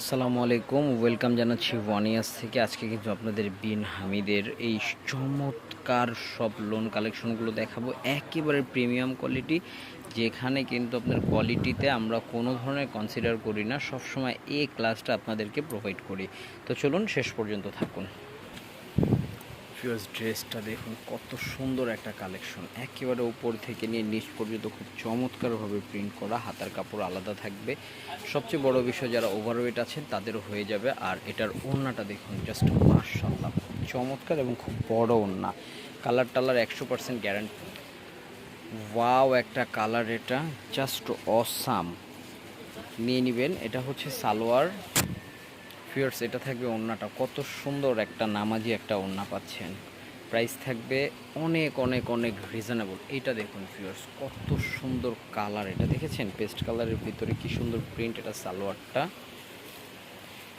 আসসালামু আলাইকুম, ওয়েলকাম জানাচ্ছি ওয়ানিয়াস থেকে। আজকে কিন্তু আপনাদের বিন হামিদের এই চমৎকার সব লোন কালেকশনগুলো দেখাবো। একেবারে প্রিমিয়াম কোয়ালিটি যেখানে কিন্তু আপনার কোয়ালিটিতে আমরা কোনো ধরনের কনসিডার করি না, সবসময় এ ক্লাসটা আপনাদেরকে প্রোভাইড করি। তো চলুন, শেষ পর্যন্ত থাকুন। ফিওর্স ড্রেসটা দেখুন, কত সুন্দর একটা কালেকশন একেবারে উপর থেকে নিয়ে নিচ পর্যন্ত খুব চমৎকারভাবে প্রিন্ট করা, হাতার কাপড় আলাদা থাকবে। সবচেয়ে বড় বিষয়, যারা ওভারওয়েট আছেন, তাদেরও হয়ে যাবে। আর এটার ওড়নাটা দেখুন জাস্ট মার্শাল্লাহ চমৎকার এবং খুব বড় ওড়না। কালার টালার একশো পার্সেন্ট গ্যারান্টি ওয়াও একটা কালার এটা জাস্ট অসাম নিয়ে নেবেন, এটা হচ্ছে সালোয়ার। ফিয়ার্স এটা থাকবে ওড়নাটা। কত সুন্দর একটা নামাজি একটা ওড়না পাচ্ছেন। প্রাইস থাকবে অনেক অনেক অনেক রিজনেবল এটা দেখুন ফিয়ার্স কত সুন্দর কালার এটা। দেখেছেন পেস্ট কালারের ভিতরে কি সুন্দর প্রিন্ট এটা সালোয়ারটা?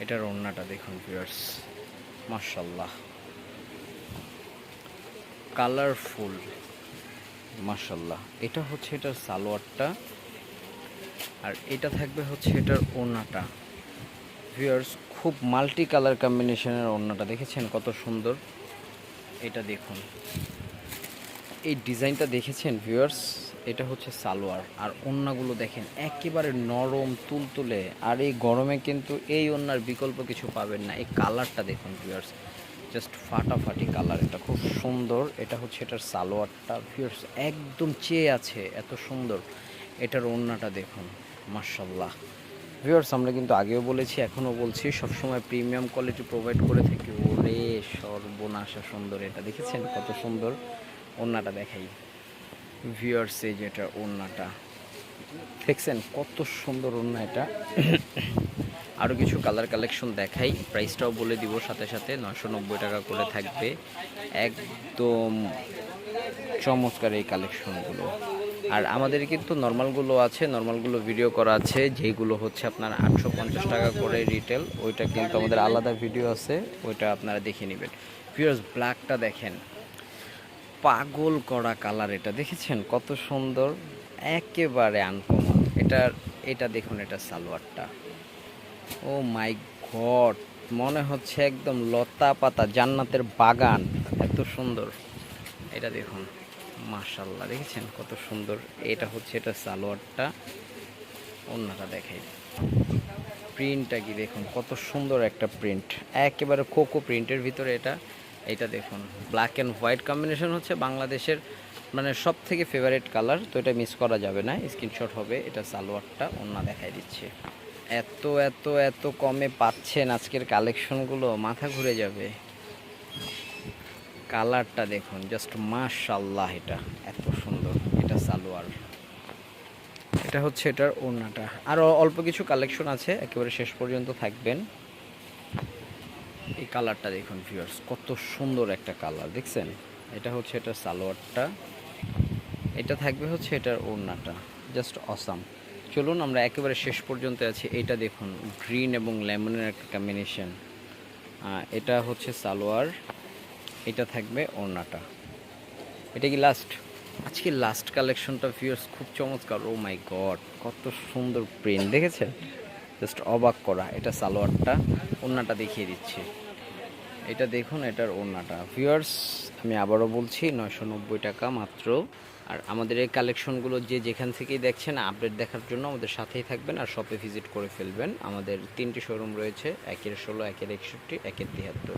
এটার ওড়নাটা দেখুন ফিয়ার্স মার্শাল্লাহ কালারফুল মার্শাল্লাহ এটা হচ্ছে এটার সালোয়ারটা। আর এটা থাকবে হচ্ছে এটার ওড়নাটা। ভিউয়ার্স খুব মাল্টি কালার কম্বিনেশনের ওড়নাটা দেখেছেন? কত সুন্দর। এটা দেখুন। এই ডিজাইনটা দেখেছেন ভিউয়ার্স এটা হচ্ছে সালোয়ার। আর ওড়নাগুলো দেখেন, একেবারে নরম, তুলতুলে। আর এই গরমে কিন্তু এই ওড়নার বিকল্প কিছু পাবেন না। এই কালারটা দেখুন ভিউয়ার্স জাস্ট ফাটাফাটি কালার, এটা খুব সুন্দর। এটা হচ্ছে এটার সালোয়ারটা ভিউয়ার্স একদম চেয়ে আছে, এত সুন্দর। এটার ওড়নাটা দেখুন মার্শাল্লাহ ভিউয়ার্স আমরা কিন্তু আগেও বলেছি, এখনও বলছি, সবসময় প্রিমিয়াম কোয়ালিটি প্রোভাইড করে থাকি। ওরে সর্বনাশা সুন্দর এটা, দেখেছেন? কত সুন্দর ওড়নাটা দেখাই। ভিউয়ার্স এই যেটা ওড়নাটা। দেখছেন? কত সুন্দর ওড়না এটা। আরও কিছু কালার কালেকশন দেখাই। প্রাইসটাও বলে দিব, সাথে সাথে নশো টাকা করে থাকবে। একদম চমৎকার এই কালেকশনগুলো আর আমাদের কিন্তু নর্মালগুলো আছে, নর্মালগুলো ভিডিও করা আছে, যেইগুলো হচ্ছে আপনার আটশো পঞ্চাশ টাকা করে রিটেল ওইটা কিন্তু আমাদের আলাদা ভিডিও আছে, ওইটা আপনারা দেখে নেবেন। পিওর্স ব্ল্যাকটা দেখেন। পাগল করা কালার এটা, দেখেছেন? কত সুন্দর, একেবারে আনকমন এটার এটা দেখুন, এটা সালোয়ারটা। ও মাই গড, মনে হচ্ছে একদম লতা পাতা, জান্নাতের বাগান, এত সুন্দর। এটা দেখুন। মাশাল্লাহ দেখেছেন কত সুন্দর? এটা হচ্ছে এটা সালোয়ারটা। অন্যটা দেখাই। প্রিন্টটা কি দেখুন, কত সুন্দর একটা প্রিন্ট। একেবারে কোকো প্রিন্টের ভিতরে এটা। এটা দেখুন ব্ল্যাক অ্যান্ড হোয়াইট কম্বিনেশন হচ্ছে বাংলাদেশের মানে সব থেকে ফেভারিট কালার তো এটা মিস করা যাবে না। স্ক্রিনশট হবে, এটা সালোয়ারটা অন্য দেখাই দিচ্ছে। এত এত এত কমে পাচ্ছেন আজকের কালেকশনগুলো মাথা ঘুরে যাবে। কালারটা দেখুন জাস্ট মাশাল্লাহ এটা, এত সুন্দর এটা সালোয়ার। এটা হচ্ছে এটার ওড়নাটা। আরও অল্প কিছু কালেকশন আছে, একেবারে শেষ পর্যন্ত থাকবেন। এই কালারটা দেখুন ভিউয়ার্স কত সুন্দর একটা কালার, দেখছেন? এটা হচ্ছে এটার সালোয়ারটা। এটা থাকবে হচ্ছে এটার ওড়নাটা জাস্ট অসাম চলুন, আমরা একেবারে শেষ পর্যন্ত আছি। এটা দেখুন গ্রিন এবং লেমনের একটা কম্বিনেশন এটা হচ্ছে সালোয়ার। এটা থাকবে ওড়নাটা। এটা কি লাস্ট আজকে লাস্ট কালেকশনটা ভিউয়ার্স খুব চমৎকার। ও মাই গড কত সুন্দর প্রিন্ট দেখেছেন? জাস্ট অবাক করা, এটা সালোয়ারটা, ওড়নাটা দেখিয়ে দিচ্ছি। এটা দেখুন, এটার ওড়নাটা। ভিউয়ার্স আমি আবারও বলছি, নয়শো নব্বই টাকা মাত্র। আর আমাদের এই কালেকশনগুলো যে যেখান থেকেই দেখছেন আপডেট দেখার জন্য আমাদের সাথেই থাকবেন আর শপে ভিজিট করে ফেলবেন। আমাদের তিনটি শোরুম রয়েছে, একের ষোলো, একের একষট্টি, একের তিয়াত্তর